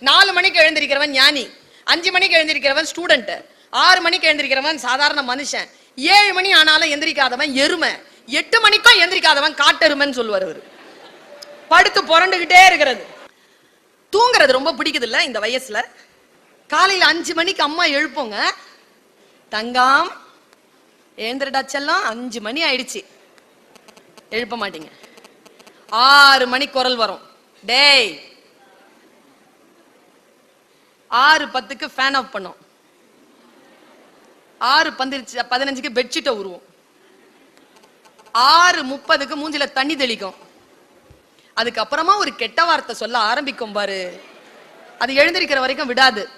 நாலு மணிக்கு எழுந்திருக்கிறவன் ஞானி அஞ்சு மணிக்கு எழுந்திருக்கிறவன் ஸ்டூடெண்ட் ஆறு மணிக்கு எழுந்திருக்கிறவன் சாதாரண மனுஷன் ஏழு மணி ஆனாலும் எந்திரிக்காதவன் எருமை எட்டு மணிக்கும் எந்திரிக்காதவன் காட்டெருமைன்னு சொல்லுவார் அவர். படுத்து புரண்டுகிட்டே இருக்கிறது. தூங்குறது ரொம்ப பிடிக்குது இல்ல இந்த வயசுல. காலையில அஞ்சு மணிக்கு அம்மா எழுப்புங்க. தங்கம் எழுந்திரடா செல்லம் அஞ்சு மணி ஆயிடுச்சு. எழுப்ப மாட்டீங்க. ஆறு மணி குரல் வரும். டேய் ஆறு பத்துக்கு ஃபேன் ஆஃப் பண்ணும். ஆறு பந்திரிச்சு பதினஞ்சுக்கு பெட்ஷீட்டை உருவோம். ஆறு முப்பதுக்கு மூஞ்சில தண்ணி தெளிக்கும். அதுக்கப்புறமா ஒரு கெட்ட வார்த்தை சொல்ல ஆரம்பிக்கும் பாரு. அது எழுந்திருக்கிற வரைக்கும் விடாது.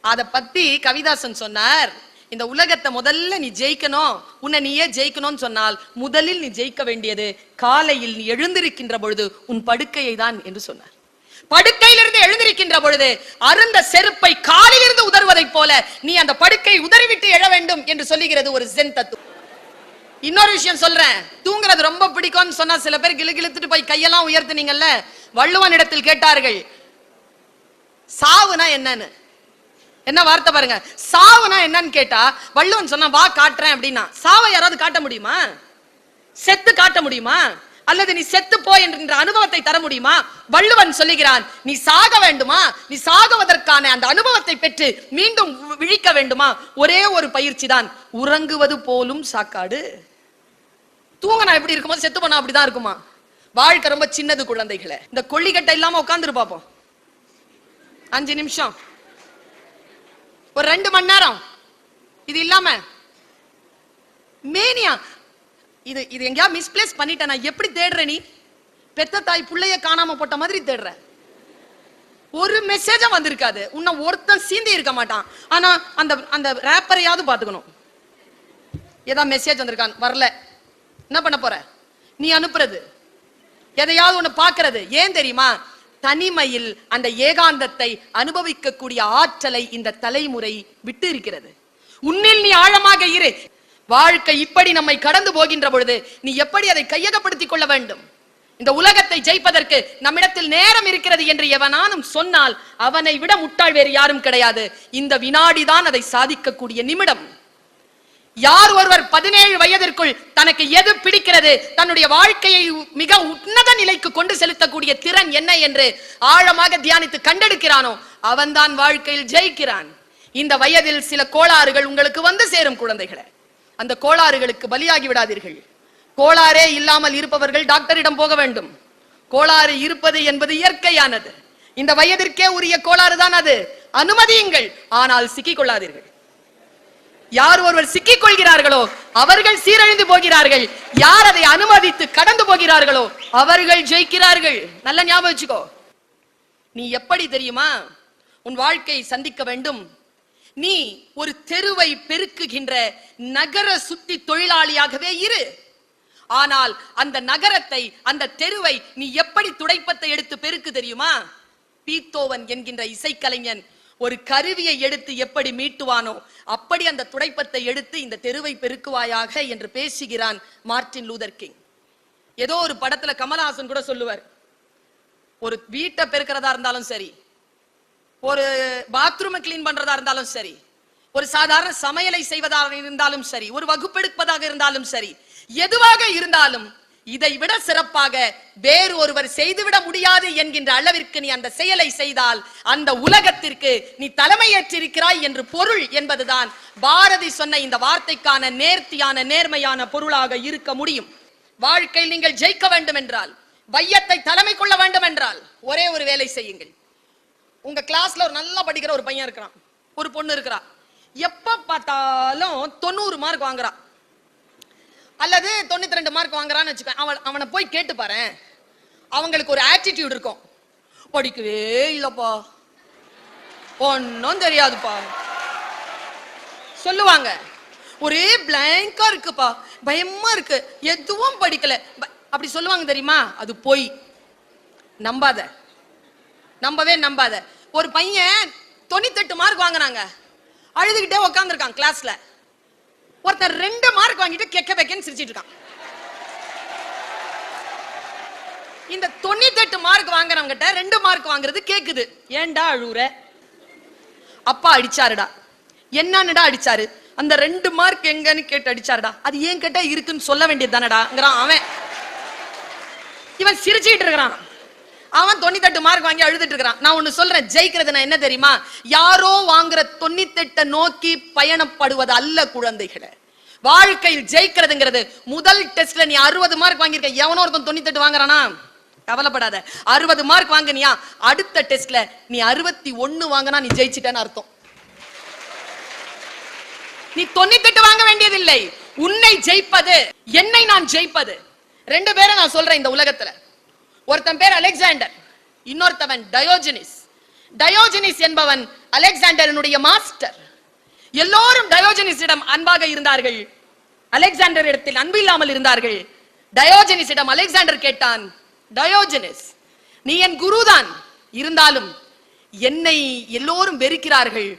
அதை பத்தி கவிதாசன் சொன்னார் இந்த உலகத்தை முதல்ல நீ ஜெயிக்கணும். உன்னை நீயே ஜெயிக்கணும்னு சொன்னால் முதலில் நீ ஜெயிக்க வேண்டியது காலையில் நீ எழுந்திருக்கின்ற பொழுது உன் படுக்கையை தான் என்று சொன்னார். படுக்கையிலிருந்து எழுந்திருக்கின்ற பொழுது அருந்த செருப்பை காலிலிருந்து உதறுவதைப் போல நீ அந்த படுக்கை உதறிவிட்டு எழ வேண்டும் என்று சொல்லுகிறது ஒரு ஜென் தத்துவம். இன்னொரு விஷயம் சொல்றேன். தூங்குறது ரொம்ப பிடிக்கும்னு சொன்னா சில பேர் கிளு கிழுத்துட்டு போய் கையெல்லாம் உயர்த்தினீங்கல்ல? வள்ளுவன் இடத்தில் கேட்டார்கள் சாவுனா என்னன்னு? என்ன வார்த்தை பாருங்க. சாவுனா என்னன்னு கேட்டா வள்ளுவன் சொன்னா வா காட்டுறேன் அப்படின்னா சாவை யாராவது காட்ட முடியுமா? செத்து காட்ட முடியுமா? அல்லது நீ செத்து போ என்கின்ற அனுபவத்தை தர முடியுமா? வள்ளுவன் சொல்லுகிறான் நீ சாக வேண்டுமா? நீ சாகுவதற்கான அந்த அனுபவத்தை பெற்று மீண்டும் விழிக்க வேண்டுமா? ஒரே ஒரு பயிற்சி தான் உறங்குவது போலும் சாக்காடு. தூங்கனா எப்படி இருக்குமோ செத்து போனா அப்படிதான் இருக்குமா? வாழ்க்கை ரொம்ப சின்னது குழந்தைகளை. இந்த கொள்ளிக்கட்டை இல்லாம உட்காந்துரு பாப்போம். அஞ்சு நிமிஷம். ஒரு ரெண்டு மணி நேரம். இது இல்லாம மேனியா இது இது எங்கேயா மிஸ்பிளேஸ் பண்ணிட்டேன் நான் எப்படி தேடுற நீ? பெத்த தாய் புள்ளைய காணாம போட்ட மாதிரி தேடுற ஒரு மெசேஜும் வந்திருக்காது. உன்னை ஒருத்தன் சீந்தி இருக்க மாட்டான். ஆனா அந்த அந்த ரேப்பரையாவது பாத்துக்கணும் ஏதாவது மெசேஜ் வந்திருக்கான் வரல. என்ன பண்ண போற? நீ அனுப்புறது. எதையாவது ஒண்ணு பாக்குறது ஏன் தெரியுமா? தனிமையில் அந்த ஏகாந்தத்தை அனுபவிக்கக்கூடிய ஆற்றலை இந்த தலைமுறை விட்டு இருக்கிறது. உன்னில் நீ ஆழமாக இரு. வாழ்க்கை இப்படி நம்மை கடந்து போகின்ற பொழுது நீ எப்படி அதை கையகப்படுத்திக் கொள்ள வேண்டும்? இந்த உலகத்தை ஜெயிப்பதற்கு நம்மிடத்தில் நேரம் இருக்கிறது என்று எவனானும் சொன்னால் அவனை விட முட்டாள் வேறு யாரும் கிடையாது. இந்த வினாடிதான் அதை சாதிக்கக்கூடிய நிமிடம். யார் ஒருவர் பதினேழு வயதிற்குள் தனக்கு எது பிடிக்கிறது தன்னுடைய வாழ்க்கையை மிக உன்னத நிலைக்கு கொண்டு செலுத்தக்கூடிய திறன் என்ன என்று ஆழமாக தியானித்து கண்டெடுக்கிறானோ அவன்தான் வாழ்க்கையில் ஜெயிக்கிறான். இந்த வயதில் சில கோளாறுகள் உங்களுக்கு வந்து சேரும் குழந்தைகளை. அந்த கோளாறுகளுக்கு பலியாகி விடாதீர்கள். கோளாறே இல்லாமல் இருப்பவர்கள் டாக்டரிடம் போக வேண்டும். கோளாறு இருப்பது என்பது இயற்கையானது. இந்த வயதிற்கே உரிய கோளாறு தான் அது. அனுமதியுங்கள் ஆனால் சிக்கிக் கொள்ளாதீர்கள் யார் ஒருவர் சிக்கிக் கொள்கிறார்களோ அவர்கள் சீரழிந்து போகிறார்கள். யார் அதை அனுமதித்து கடந்து போகிறார்களோ அவர்கள் ஜெயிக்கிறார்கள். நல்ல ஞாபகம் வச்சுக்கோ. நீ எப்படி தெரியுமா? உன் வாழ்க்கை சந்திக்க வேண்டும். நீ ஒரு தெருவை பெருக்குகின்ற நகர சுத்தி தொழிலாளியாகவே இரு. ஆனால் அந்த நகரத்தை அந்த தெருவை நீ எப்படி துடைப்பத்தை எடுத்து பெருக்கு தெரியுமா? பீத்தோவன் என்கின்ற இசைக்கலைஞன் ஒரு கருவியை எடுத்து எப்படி மீட்டுவானோ அப்படி அந்த துடைப்பத்தை எடுத்து இந்த தெருவை பெருக்குவாயாக என்று பேசுகிறான் மார்ட்டின் லூதர் கிங். ஏதோ ஒரு படத்துல கமலஹாசன் கூட சொல்லுவார் ஒரு வீட்டை பெருக்கிறதா இருந்தாலும் சரி ஒரு பாத்ரூமை கிளீன் பண்றதா இருந்தாலும் சரி ஒரு சாதாரண சமையலை செய்வதாக இருந்தாலும் சரி ஒரு வகுப்பெடுப்பதாக இருந்தாலும் சரி எதுவாக இருந்தாலும் இதை விட சிறப்பாக வேறு ஒருவர் செய்துவிட முடியாது என்கின்ற அளவிற்கு நீ அந்த செயலை செய்தால் அந்த உலகத்திற்கு நீ தலைமையேற்றிருக்கிறாய் என்று பொருள் என்பதுதான் பாரதி சொன்ன இந்த வார்த்தைக்கான நேர்த்தியான நேர்மையான பொருளாக இருக்க முடியும். வாழ்க்கையில் நீங்கள் ஜெயிக்க வேண்டும் என்றால் வையத்தை தலைமை கொள்ள வேண்டும் என்றால் ஒரே ஒரு வேலை செய்யுங்கள். உங்க கிளாஸ்ல ஒரு நல்லா படிக்கிற ஒரு பையன் இருக்கிறான். ஒரு பொண்ணு இருக்கிறா. எப்ப பார்த்தாலும் தொண்ணூறு மார்க் வாங்குறா. அல்லது தொண்ணூத்தி ரெண்டு மார்க் வாங்குறான்னு வச்சுக்க அவன் அவனை போய் கேட்டு பாரு. அவங்களுக்கு ஒரு ஆட்டிடியூட் இருக்கும். படிக்கவே இல்லப்பா. ஒன்னும் தெரியாதுப்பா. சொல்லுவாங்க. ஒரே பிளாங்கா இருக்குப்பா. பயமா இருக்கு. எதுவும் படிக்கல. அப்படி சொல்லுவாங்க தெரியுமா? அது போய். நம்பாத. நம்பவே நம்பாத. ஒரு பையன் தொண்ணூத்தெட்டு மார்க் வாங்குறாங்க அழுதுகிட்டே உட்காந்துருக்கான் கிளாஸ்ல ஒருத்தன் ரெண்டு மார்க் வாங்கிட்டு கெக்க வைக்கன்னு சிரிச்சிட்டு இருக்கான். இந்த தொண்ணூத்தெட்டு மார்க் வாங்குறவங்கிட்ட ரெண்டு மார்க் வாங்குறது கேக்குது. ஏன்டா அழுவுற? அப்பா அடிச்சாருடா. என்னன்னுடா அடிச்சாரு? அந்த ரெண்டு மார்க் எங்கன்னு கேட்டு அடிச்சாருடா. அது ஏன் கேட்டா இருக்குன்னு சொல்ல வேண்டியது தானடாங்கிறான் அவன். இவன் சிரிச்சுட்டு இருக்கிறான். அவன் தொண்ணூத்தெட்டு மார்க் வாங்கி அழுதுட்டு இருக்கிறான். நான் ஒண்ணு சொல்றேன் ஜெயிக்கிறது நான் என்ன தெரியுமா? யாரோ வாங்குற தொண்ணூத்தெட்டை நோக்கி பயணப்படுவது அல்ல குழந்தைகளை. வாழ்க்கையில் ஜெயிக்கிறதுங்கிறது முதல் டெஸ்ட்ல நீ அறுபது மார்க் வாங்கியிருக்க. எவனோ ஒருத்தன் தொண்ணூத்தெட்டு வாங்குறானா? கவலைப்படாத. அறுபது மார்க் வாங்குனியா? அடுத்த டெஸ்ட்ல நீ அறுபத்தி ஒண்ணு வாங்கினா நீ ஜெயிச்சிட்டேன்னு அர்த்தம். நீ தொண்ணூத்தெட்டு வாங்க வேண்டியதில்லை. உன்னை ஜெயிப்பது என்னை நான் ஜெயிப்பது. ரெண்டு பேரை நான் சொல்றேன் இந்த உலகத்துல. ஒருத்தன் பேர் அலெக்சாண்டர் இன்னொருத்தவன் டயோஜினிஸ். டயோஜினிஸ் என்பவன் அலெக்சாண்டரனுடைய மாஸ்டர். எல்லோரும் டயோஜனிஸிடம் அன்பாக இருந்தார்கள். அலெக்சாண்டர் இடத்தில் அன்பு இல்லாமல் இருந்தார்கள். டயோஜனிஸிடம் அலெக்சாண்டர் கேட்டான் டயோஜனிஸ் நீ என் குருதான். இருந்தாலும் என்னை எல்லோரும் வெறுக்கிறார்கள்.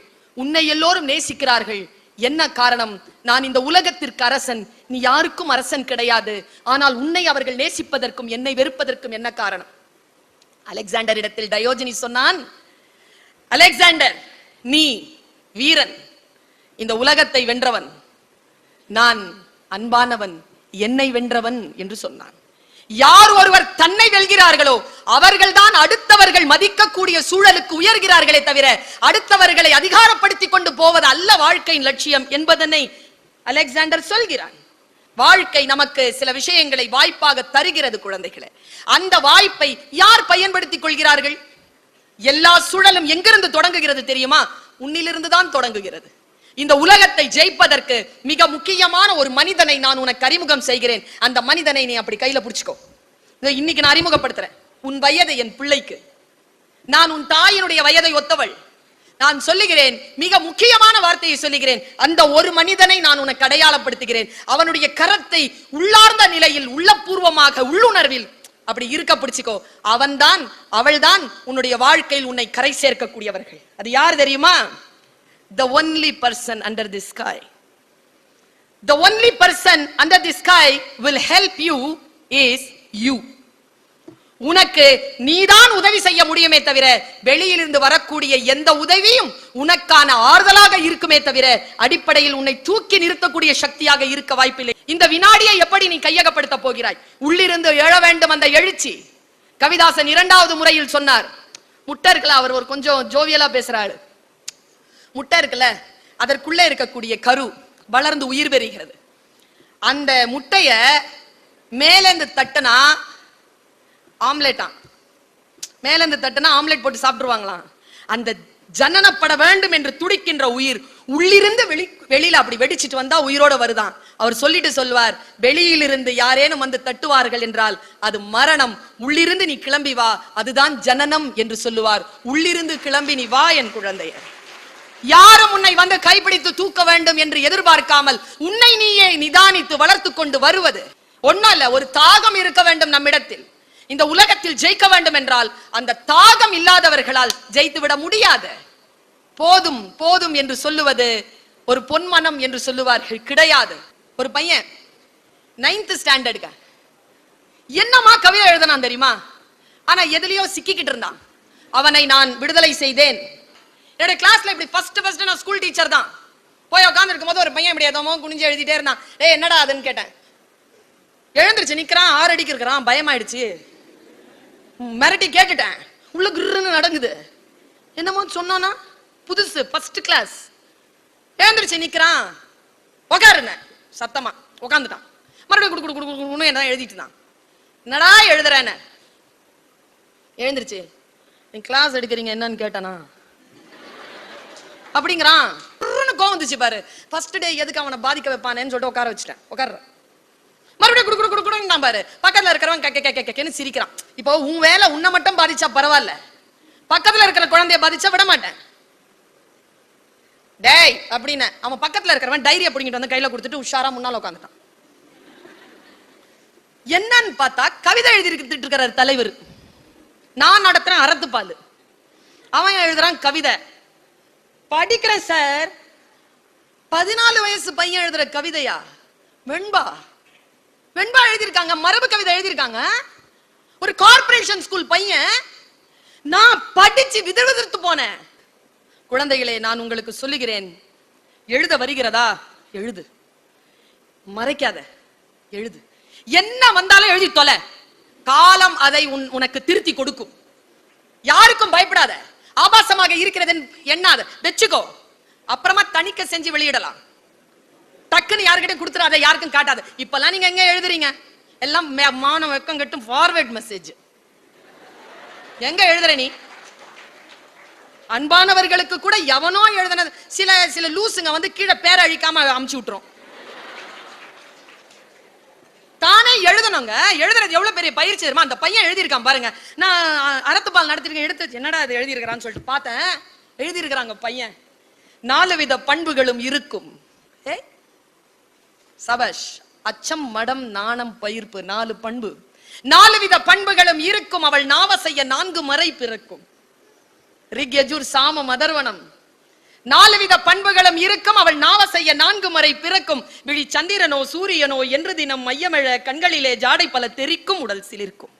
உன்னை எல்லோரும் நேசிக்கிறார்கள். என்ன காரணம்? நான் இந்த உலகத்திற்கு அரசன். நீ யாருக்கும் அரசன் கிடையாது. ஆனால் உன்னை அவர்கள் நேசிப்பதற்கும் என்னை வெறுப்பதற்கும் என்ன காரணம்? அலெக்சாண்டர் இடத்தில் டயோஜினி சொன்னான் அலெக்சாண்டர் நீ வீரன். இந்த உலகத்தை வென்றவன். நான் அன்பானவன். என்னை வென்றவன் என்று சொன்னான். யார் ஒருவர் தன்னை வெல்கிறார்களோ அவர்கள்தான் அடுத்தவர்கள் மதிக்கக்கூடிய சூழலுக்கு உயர்கிறார்களே தவிர அடுத்தவர்களை அதிகாரப்படுத்திக் கொண்டு போவது அல்ல வாழ்க்கையின் லட்சியம் என்பதனை அலெக்சாண்டர் சொல்கிறான் வாழ்க்கை நமக்கு சில விஷயங்களை வாய்ப்பாக தருகிறது குழந்தைகளை. அந்த வாய்ப்பை யார் பயன்படுத்திக் கொள்கிறார்கள்? எல்லா சூழலும் எங்கிருந்து தொடங்குகிறது தெரியுமா? உன்னிலிருந்து தான் தொடங்குகிறது. இந்த உலகத்தை ஜெயிப்பதற்கு மிக முக்கியமான ஒரு மனிதனை நான் உனக்கு அறிமுகம் செய்கிறேன். அந்த மனிதனை நீ அப்படி கையில புடிச்சுக்கோ. இன்னைக்கு நான் அறிமுகப்படுத்துறேன். உன் வயதை என் பிள்ளைக்கு. நான் உன் தாயினுடைய வயதை ஒத்தவள். நான் சொல்லுகிறேன் மிக முக்கியமான வார்த்தையை சொல்லுகிறேன். அந்த ஒரு மனிதனை நான் உனக்கு அடையாளப்படுத்துகிறேன். அவனுடைய கரத்தை உள்ளார்ந்த நிலையில் உள்ளபூர்வமாக உள்ளுணர்வில் அப்படி இருக்க பிடிச்சிக்கோ. அவன்தான் அவள்தான் உன்னுடைய வாழ்க்கையில் உன்னை கரை சேர்க்கக்கூடியவர்கள். அது யார் தெரியுமா? The only person under the sky. The only person under the sky will help you is you. உனக்கு நீதான் உதவி செய்ய முடியுமே தவிர வெளியிலிருந்து வரக்கூடிய எந்த உதவியும் உனக்கான ஆறுதலாக இருக்குமே தவிர அடிப்படையில் உன்னை தூக்கி நிறுத்தக்கூடிய சக்தியாக இருக்க வாய்ப்பில்லை. இந்த வினாடியை எப்படி நீ கையகப்படுத்த போகிறாய்? உள்ளிருந்து எழ வேண்டும் அந்த எழுச்சி. கவிதாசன் இரண்டாவது முறையில் சொன்னார் முட்டை அவர் ஒரு கொஞ்சம் ஜோவியலா பேசுறாரு. முட்டை இருக்குல்ல அதற்குள்ளே இருக்கக்கூடிய கரு வளர்ந்து உயிர் பெறுகிறது. அந்த முட்டைய மேலேந்து தட்டுனா ஆம்லெட்டா? மேலேந்து தட்டுனா ஆம்லெட் போட்டு சாப்பிட்டுருவாங்களாம் அந்த ஜனனப்பட வேண்டும் என்று துடிக்கின்ற உயிர் உள்ளிருந்து வெளி வெளியில அப்படி வெடிச்சிட்டு வந்தா உயிரோட வருதான். அவர் சொல்லிட்டு சொல்வார் வெளியிலிருந்து யாரேனும் வந்து தட்டுவார்கள் என்றால் அது மரணம். உள்ளிருந்து நீ கிளம்பி வா அதுதான் ஜனனம் என்று சொல்லுவார். உள்ளிருந்து கிளம்பி நீ வா என் குழந்தைய. யாரும் உன்னை வந்து கைப்பிடித்து தூக்க வேண்டும் என்று எதிர்பார்க்காமல் உன்னை நீயே நிதானித்து வளர்த்து கொண்டு வருவது. ஒன்னும் இல்ல ஒரு தாகம் இருக்க வேண்டும் நம்மிடத்தில். இந்த உலகத்தில் ஜெயிக்க வேண்டும் என்றால் அந்த தாகம் இல்லாதவர்களால் ஜெயித்து விட முடியாது. போதும் போதும் என்று சொல்லுவது ஒரு பொன்மனம் என்று சொல்லுவார்கள் கிடையாது. ஒரு பையன் நைன்த் ஸ்டாண்டர்டுங்க என்னமா கவிதை எழுதனான் தெரியுமா? ஆனா எதுலயோ சிக்கிக்கிட்டு இருந்தான். அவனை நான் விடுதலை செய்தேன். என்னோட கிளாஸ்ல இப்படி ஃபர்ஸ்ட் ஃபர்ஸ்ட் நான் ஸ்கூல் டீச்சர் தான். போய் உட்காந்து இருக்கும்போது ஒரு பையன் இப்படி ஏதோ குனிஞ்சு எழுதிட்டே இருந்தான். டேய் என்னடா அதுன்னு கேட்டேன். எழுந்துருச்சு நிக்கிறான் ஆறு அடிக்கு இருக்கிறான் பயமாயிடுச்சு. மிரட்டி கேட்டுட்டேன். உள்ள கிருன்னு நடங்குது என்னமோ சொன்னானா புதுசு ஃபர்ஸ்ட் கிளாஸ் எழுந்துருச்சு நிக்கிறான். உக்காருன சத்தமா. உட்காந்துட்டான் மறுபடியும் குடு குடு குடு குடு குடுன்னு என்ன எழுதிட்டு தான் என்னடா எழுதுறேன்னு? எழுந்துருச்சு. நீ கிளாஸ் எடுக்கிறீங்க என்னன்னு கேட்டானா? அப்படிங்கிறான். கோவம் வந்துச்சு பாரு. ஃபர்ஸ்ட் டே எதுக்கு அவனை பாதிக்க வைப்பானேன்னு சொல்லிட்டு உட்கார வச்சுட்டேன். உட்கார மறுபடியும் குடு குடு குடு குடுன்னு பாரு. பக்கத்துல இருக்கிறவன் கே கே கக்கன்னு சிரிக்கிறான். இப்போ உன் வேலை உன்னை மட்டும் பாதிச்சா பரவாயில்ல. பக்கத்துல இருக்கிற குழந்தைய பாதிச்சா விட மாட்டேன். டேய் அப்படின்னு. அவன் பக்கத்துல இருக்கிறவன் டைரியை பிடிங்கிட்டு வந்து கையில கொடுத்துட்டு உஷாரா முன்னால உட்காந்துட்டான். என்னன்னு பார்த்தா கவிதை எழுதி இருக்கிறார் தலைவர். நான் நடத்துறேன் அறத்துப்பாலு. அவன் எழுதுறான் கவிதை. படிக்கிறேன் சார் பதினாலு வயசு பையன் எழுதுற கவிதையா? வெண்பா. வெண்பா எழுதியிருக்காங்க மரபு கவிதை எழுதியிருக்காங்க. ஒரு கார்ப்பரேஷன் ஸ்கூல் பையன் நான் படிச்சு விதிர் போனேன். குழந்தைகளே நான் உங்களுக்கு சொல்லுகிறேன் எழுத வருகிறதா? எழுது. மறைக்காத எழுது. என்ன வந்தாலும் எழுதி தொலை. காலம் அதை உன் உனக்கு திருத்தி கொடுக்கும். யாருக்கும் பயப்படாத. ஆபாசமாக இருக்கிறது எண்ணாது. வச்சுக்கோ. அப்புறமா தணிக்கை செஞ்சு வெளியிடலாம். டக்குன்னு யாருக்கிட்ட அதை யாருக்கும் காட்டாது. இப்பெல்லாம் நீங்க எங்க எழுதுறீங்க? எல்லாம் மே- மானம் வெக்கம் கட்டும் ஃபார்வர்ட் மெசேஜ் எங்க எழுதுற நீ? அன்பானவர்களுக்கு கூட எவனோ எழுதுனது சில சில லூசுங்க வந்து கீழே பேர அழிக்காம அமுச்சு விட்டுரும். தானே எழுதணுங்க. எழுதுறது எவ்வளவு பெரிய பயிற்சி தெரியுமா? அந்த பையன் எழுதியிருக்கான் பாருங்க. நான் அறத்துப்பால் நடத்திருக்கேன். எடுத்து என்னடா அது எழுதியிருக்கிறான்னு சொல்லிட்டு பார்த்தேன். எழுதியிருக்கிறாங்க பையன். நாலு வித பண்புகளும் இருக்கும். ஏ சபஷ் அச்சம் மடம் நாணம் பயிர்ப்பு நாலு பண்பு. நாலு வித பண்புகளும் இருக்கும். அவள் நாவ செய்ய நான்கு மறை பிறக்கும். ரிக் சாம மதர்வனம். நாலு வித பண்புகளும் இருக்கும். அவள் நாவ செய்ய நான்கு முறை பிறக்கும். விழி சந்திரனோ சூரியனோ என்று தினம் மையமிழ கண்களிலே ஜாடை பல தெரிக்கும் உடல் சிலிர்க்கும்.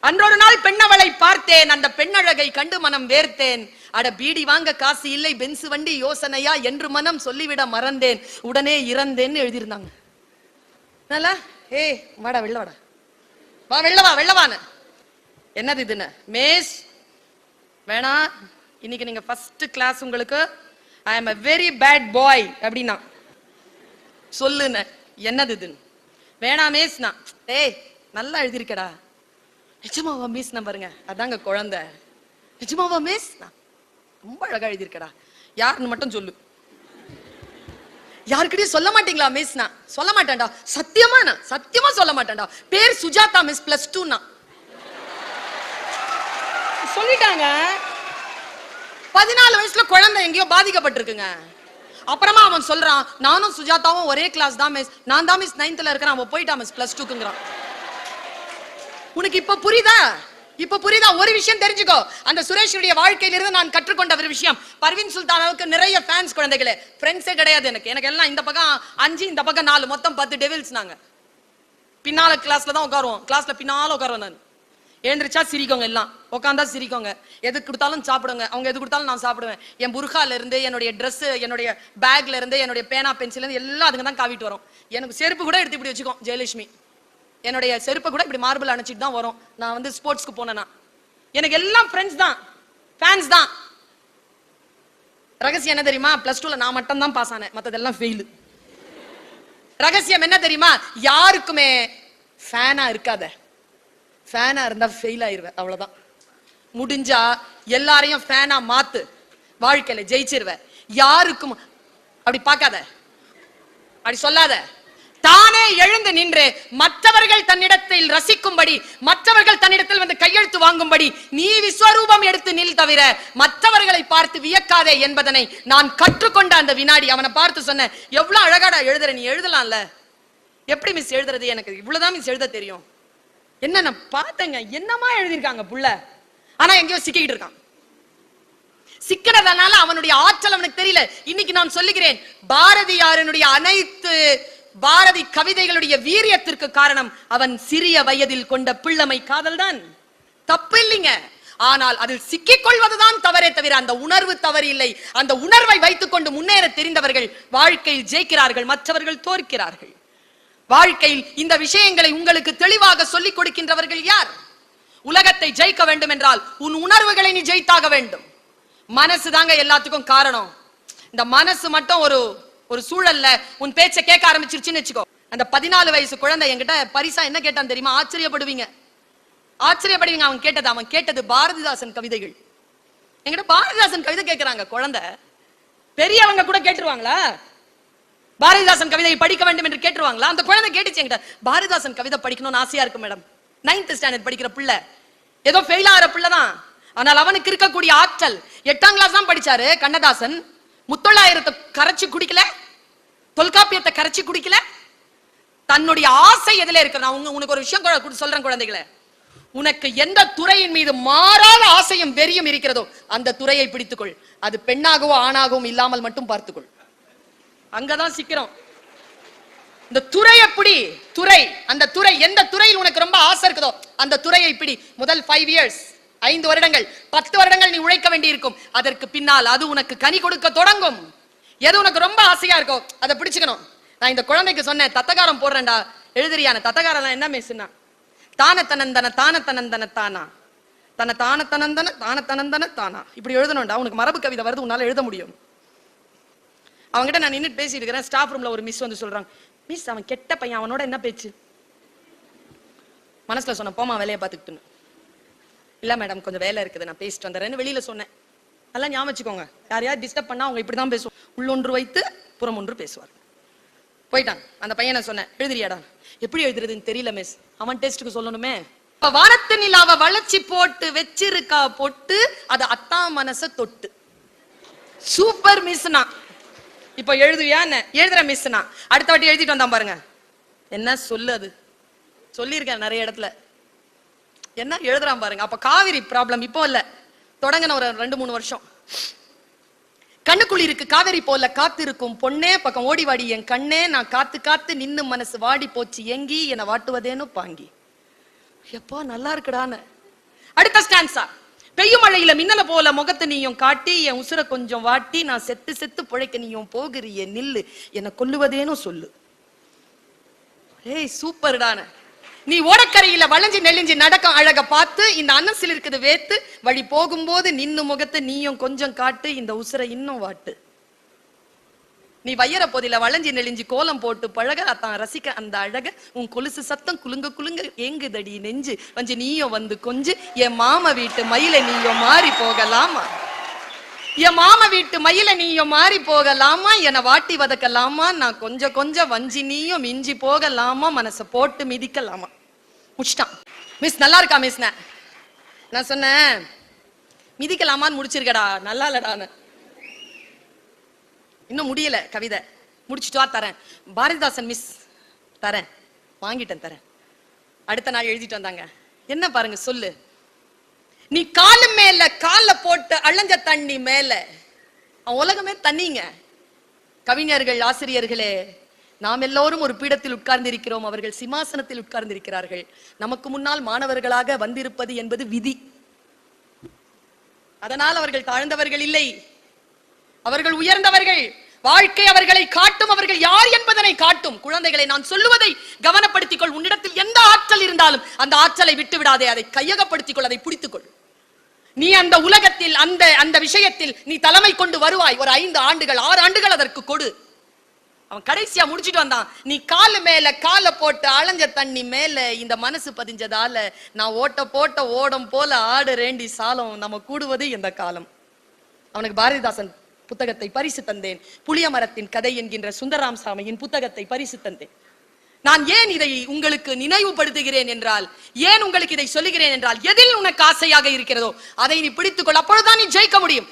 அன்றொரு நாள் பெண்ணவளை பார்த்தேன். அந்த பெண்ணழகை கண்டு மனம் வேர்த்தேன். அட பீடி வாங்க காசு இல்லை பென்சு வண்டி யோசனையா என்று மனம் சொல்லிவிட மறந்தேன். உடனே இறந்தேன்னு எழுதியிருந்தாங்க. நல்லா? ஏய் வாடா வெள்ள வாடா. வா வெள்ளவா வெள்ளவான்னு என்னது இதுன்னு மேஸ்? வேணா இன்னைக்கு நீங்க ஃபர்ஸ்ட் கிளாஸ் உங்களுக்கு I am a very bad boy அப்படின்னா. சொல்லுன என்னது இதுன்னு வேணா மேஸ்னா. ஏய் நல்லா எழுதிருக்கடா நிஜமாவா மிஸ் பாருங்க அதாங்க குழந்தை. நிஜமாவா மிஸ் ரொம்ப அழகா எழுதிருக்கடா யாருன்னு மட்டும் சொல்லு. யாருக்கிட்டயும் சொல்ல மாட்டீங்களா மிஸ் நான் சொல்ல மாட்டேன்டா. சத்தியமா நான் சத்தியமா சொல்ல மாட்டேன்டா. பேர் சுஜாதா மிஸ் பிளஸ் டூ நான் சொல்லிட்டாங்க. பதினாலு வயசுல குழந்தை எங்கேயோ பாதிக்கப்பட்டிருக்குங்க. அப்புறமா அவன் சொல்றான் நானும் சுஜாதாவும் ஒரே கிளாஸ் தான் மிஸ் நான் தான் மிஸ் நைன்த்ல இருக்கிறேன். அவன் போயிட்டான் மிஸ் பிளஸ் டூக்குங்கிறான் உனக்கு இப்ப புரியுதா? இப்ப புரியுதா? ஒரு விஷயம் தெரிஞ்சுக்கோ. அந்த சுரேஷுடைய வாழ்க்கையிலிருந்து நான் கற்றுக்கொண்ட ஒரு விஷயம். பர்வீன் சுல்தானாவுக்கு நிறைய ஃபேன்ஸ் குழந்தைகளே. ஃப்ரெண்ட்ஸே கிடையாது எனக்கு. எனக்கு எல்லாம் இந்த பக்கம் அஞ்சு இந்த பக்கம் நாலு மொத்தம் பத்து டெவில்ஸ் நாங்க. பின்னால கிளாஸ்ல தான் உட்காருவோம். கிளாஸ்ல பின்னால உட்காருவோம் நான். எழுந்திரிச்சா சிரிக்கோங்க எல்லாம். உட்காந்தா சிரிக்கோங்க. எது கொடுத்தாலும் சாப்பிடுங்க. அவங்க எது கொடுத்தாலும் நான் சாப்பிடுவேன். என் புர்கால இருந்து என்னுடைய ட்ரெஸ் என்னுடைய பேக்ல இருந்து என்னுடைய பேனா பென்சில் இருந்து எல்லாம் அதுங்க தான் காவிட்டு வரும். எனக்கு செருப்பு கூட எடுத்து இப்படி வச்சுக்கோம் ஜெயலட்சுமி. என்னுடைய செருப்பை கூட இப்படி மார்பிள் அணைச்சிட்டு தான் வரும். நான் வந்து ஸ்போர்ட்ஸ்க்கு போனேன்னா எனக்கு எல்லாம் ஃப்ரெண்ட்ஸ் தான். ஃபேன்ஸ் தான். ரகசியம் என்ன தெரியுமா? பிளஸ் டூல நான் மட்டும் தான் பாஸ் ஆனேன். மற்றதெல்லாம் ஃபெயிலு ரகசியம் என்ன தெரியுமா? யாருக்குமே ஃபேனா இருக்காத. ஃபேனா இருந்தால் ஃபெயில் ஆயிருவ அவ்வளவுதான். முடிஞ்சா எல்லாரையும் ஃபேனா மாத்து. வாழ்க்கையில ஜெயிச்சிருவ. யாருக்கும் அப்படி பார்க்காத. அப்படி சொல்லாத. தானே எழுந்து நின்று மற்றவர்கள் தன்னிடத்தில் ரசிக்கும்படி மற்றவர்கள் தன்னிடத்தில் வந்து கையெழுத்து வாங்கும்படி நீ விஸ்வரூபம் எடுத்து நில் தவிர மற்றவர்களை பார்த்து வியக்காதே என்பதனை நான் கற்றுக்கொண்ட அந்த வினாடி. அவனை பார்த்து சொன்னேன் எவ்வளவு அழகாடா எழுதுற நீ எழுதலாம்ல. எப்படி மிஸ் எழுதுறது எனக்கு? இவ்வளவுதான் மிஸ் எழுத தெரியும். என்ன நான் பார்த்தேங்க. என்னமா எழுதியிருக்காங்க புள்ள? ஆனா எங்கேயோ சிக்கிக்கிட்டு இருக்கான். சிக்கிறதுனால அவனுடைய ஆற்றல் அவனுக்கு தெரியல. இன்னைக்கு நான் சொல்லுகிறேன் பாரதியாரனுடைய அனைத்து பாரதி கவிதைகளுடைய வீரியத்திற்கு காரணம் அவன் சிறிய வயதில் கொண்ட பிள்ளமை காதல்தான். தப்பு இல்லைங்க. ஆனால் அதில் சிக்கிக் கொள்வதுதான் தவறே தவிர அந்த உணர்வு தவறு இல்லை. அந்த உணர்வை வைத்துக்கொண்டு முன்னேற தெரிந்தவர்கள் வாழ்க்கையில் ஜெயிக்கிறார்கள் மற்றவர்கள் தோற்கிறார்கள். வாழ்க்கையில் இந்த விஷயங்களை உங்களுக்கு தெளிவாக சொல்லிக் கொடுக்கின்றவர்கள் யார்? உலகத்தை ஜெயிக்க வேண்டும் என்றால் உன் உணர்வுகளை நீ ஜெயித்தாக வேண்டும். மனசு தாங்க எல்லாத்துக்கும் காரணம். இந்த மனசு மட்டும் ஒரு ஒரு சூழல்ல உன் பேச்சை கேட்க ஆரம்பிச்சிருச்சுன்னு வச்சுக்கோ. அந்த பதினாலு வயசு குழந்தை என்கிட்ட பரிசா என்ன கேட்டான் தெரியுமா? ஆச்சரியப்படுவீங்க. ஆச்சரியப்படுவீங்க. அவன் கேட்டது அவன் கேட்டது பாரதிதாசன் கவிதைகள். என்கிட்ட பாரதிதாசன் கவிதை கேட்கிறாங்க குழந்தை. பெரியவங்க கூட கேட்டுருவாங்களா? பாரதிதாசன் கவிதையை படிக்க வேண்டும் என்று கேட்டுருவாங்களா? அந்த குழந்தை கேட்டுச்சு என்கிட்ட பாரதிதாசன் கவிதை படிக்கணும்னு ஆசையா இருக்கு மேடம். நைன்த் ஸ்டாண்டர்ட் படிக்கிற பிள்ளை. ஏதோ ஃபெயில் ஆகிற பிள்ளை தான். ஆனால் அவனுக்கு இருக்கக்கூடிய ஆற்றல் எட்டாம் கிளாஸ் தான் படிச்சாரு கண்ணதாசன். முத்தொள்ளாயிரத்தை கரைச்சு குடிக்கல? தொல்காப்பியத்தை கரைச்சு குடிக்கல? தன்னுடைய ஆசை எதுல இருக்கு. நான் உங்க- உனக்கு ஒரு விஷயம் சொல்றேன் குழந்தைகளை. உனக்கு எந்த துறையின் மீது மாறாத ஆசையும் வெறியும் இருக்கிறதோ அந்த துறையை பிடித்துக்கொள். அது பெண்ணாகவோ ஆணாகவும் இல்லாமல் மட்டும் பார்த்துக்கொள். அங்கதான் சிக்கிறோம். இந்த துறை எப்படி? துறை. அந்த துறை எந்த துறையில் உனக்கு ரொம்ப ஆசை இருக்குதோ அந்த துறையை பிடி. முதல் ஃபைவ் இயர்ஸ் ஐந்து வருடங்கள். பத்து வருடங்கள் நீ உழைக்க வேண்டியிருக்கும். அதற்கு பின்னால் அது உனக்கு கனி கொடுக்க தொடங்கும். எது உனக்கு ரொம்ப ஆசையா இருக்கோ அதை பிடிச்சுக்கணும். நான் இந்த குழந்தைக்கு சொன்னேன் தத்தகாரம் போடுறேன்டா. எழுதுறியான தத்தகாரம் என்ன மேசுனா தானத்தனந்தன தானத்தனந்தன தானா? தன தானத்தனந்தன தானத்தனந்தன தானா? இப்படி எழுதணும்டா. உனக்கு மரபு கவிதை வருது உன்னால எழுத முடியும். அவங்ககிட்ட நான் நின்னுட்டு பேசிட்டு இருக்கிறேன் ஸ்டாஃப் ரூம்ல ஒரு மிஸ் வந்து சொல்றாங்க. மிஸ் அவன் கெட்ட பையன். அவனோட என்ன பேச்சு? மனசுல சொன்ன போமா வேலையை பார்த்துக்கிட்டுன்னு. இல்ல மேடம் கொஞ்சம் வேலை இருக்குது. நான் பேசிட்டு வந்துடுறேன்னு வெளியில சொன்னேன். நல்லா ஞாபகம் வச்சுக்கோங்க. யார் யார் டிஸ்டர்ப் பண்ணா அவங்க இப்படிதான் பேசுவோம் உள்ளொன்று வைத்து புறம் ஒன்று பேசுவார். போயிட்டான். அந்த பையனை சொன்னேன்? எழுதுறியாடா? எப்படி எழுதுறதுன்னு தெரியல மிஸ் அவன் டெஸ்ட்டுக்கு சொல்லணுமே. இப்ப வானத்து நிலாவ வளர்ச்சி போட்டு வச்சிருக்கா போட்டு அது அத்தா மனச தொட்டு. சூப்பர் மிஸ்னா இப்போ எழுதுவியா என்ன? எழுதுற மிஸ்னா அடுத்த வாட்டி எழுதிட்டு வந்தான் பாருங்க. என்ன சொல்லு அது? சொல்லியிருக்கேன் நிறைய இடத்துல. என்ன எழுதுறான் பாருங்க. அப்ப காவிரி ப்ராப்ளம் இப்போ இல்ல. தொடங்கின ஒரு ரெண்டு மூணு வருஷம். கண்ணுக்குளிருக்கு காவேரி போல காத்திருக்கும் பொண்ணே. பக்கம் ஓடி வாடி என் கண்ணே நான் காத்து காத்து நின்னு மனசு வாடி போச்சு. எங்கி? என்னை வாட்டுவதேன்னு பாங்கி. எப்போ நல்லா இருக்குடான்னு. அடுத்த ஸ்டான்ஸா பெய்யும் மழையில மின்னல போல முகத்தை நீயும் காட்டி என் உசுர கொஞ்சம் வாட்டி நான் செத்து செத்து பிழைக்க நீயும் போகிறிய நில்லு. என்னை கொல்லுவதேன்னு சொல்லு. ஏய் சூப்பர்டான. நீ ஓடக்கரையில வளைஞ்சு நெளிஞ்சு நடக்கம் அழக பார்த்து இந்த அன்னசில் இருக்குது வேத்து வழி போகும்போது நின்னு முகத்தை நீயும் கொஞ்சம் காட்டு இந்த உசுரை இன்னும் வாட்டு. நீ வையற போதில வளைஞ்சி நெளிஞ்சு கோலம் போட்டு பழக அத்தான் ரசிக்க அந்த அழக. உன் கொலுசு சத்தம் குலுங்க குலுங்க ஏங்குதடி நெஞ்சு. வஞ்சு நீயும் வந்து கொஞ்சு. என் மாம வீட்டு மயில நீயும் மாறி போகலாமா? என் மாம வீட்டு மயில நீயும் மாறி போகலாமா? என்னை வாட்டி வதக்கலாமா? நான் கொஞ்சம் கொஞ்சம் வஞ்சி நீயும் மிஞ்சி போகலாமா? மனசை போட்டு மிதிக்கலாமா? முடிச்சிட்டான். மிஸ் நல்லா இருக்கா மிஸ் நான் சொன்னேன். மிதிக்கலாமான்னு முடிச்சிருக்கடா. நல்லா இல்லடான்னு இன்னும் முடியல கவிதை. முடிச்சிட்டு வா தரேன். பாரதிதாசன் மிஸ் தரேன். வாங்கிட்டேன் தரேன். அடுத்த நாள் எழுதிட்டு வந்தாங்க. என்ன பாருங்க சொல்லு. நீ காலு மேல கால போட்டு அழஞ்ச தண்ணி மேல. உலகமே தண்ணிங்க. கவிஞர்கள் ஆசிரியர்களே நாம் எல்லோரும் ஒரு பீடத்தில் உட்கார்ந்திருக்கிறோம். அவர்கள் சிம்மாசனத்தில் உட்கார்ந்திருக்கிறார்கள். நமக்கு முன்னால் மாணவர்களாக வந்திருப்பது என்பது விதி. அதனால் அவர்கள் தாழ்ந்தவர்கள் இல்லை. அவர்கள் உயர்ந்தவர்கள். வாழ்க்கை அவர்களை காட்டும். அவர்கள் யார் என்பதனை காட்டும். குழந்தைகளை நான் சொல்லுவதை கவனப்படுத்திக் கொள் உன்னிடத்தில் எந்த ஆற்றல் இருந்தாலும் அந்த ஆற்றலை விட்டு விடாதே அதை கையகப்படுத்திக் கொள் அதை பிடித்துக்கொள். நீ அந்த உலகத்தில் அந்த அந்த விஷயத்தில் நீ தலைமை கொண்டு வருவாய். ஒரு ஐந்து ஆண்டுகள் ஆறு ஆண்டுகள் அதற்கு கொடு. அவன் கடைசியா முடிச்சிட்டு வந்தான். நீ கால மேல காலை போட்டு அலைஞ்ச தண்ணி மேல இந்த மனசு பதிஞ்சதால நான் ஓட்ட போட்ட ஓடம் போல ஆடு ரேண்டி சாலம் நம்ம கூடுவது இந்த காலம். அவனுக்கு பாரதிதாசன் புத்தகத்தை பரிசு தந்தேன். புளிய மரத்தின் கதை என்கின்ற சுந்தராம் சாமியின் புத்தகத்தை பரிசு தந்தேன். நான் ஏன் இதை உங்களுக்கு நினைவுபடுத்துகிறேன் என்றால் ஏன் உங்களுக்கு இதை சொல்லுகிறேன் என்றால் எதில் உனக்கு ஆசையாக இருக்கிறதோ அதை நீ பிடித்துக்கொள். அப்பொழுதுதான் நீ ஜெயிக்க முடியும்.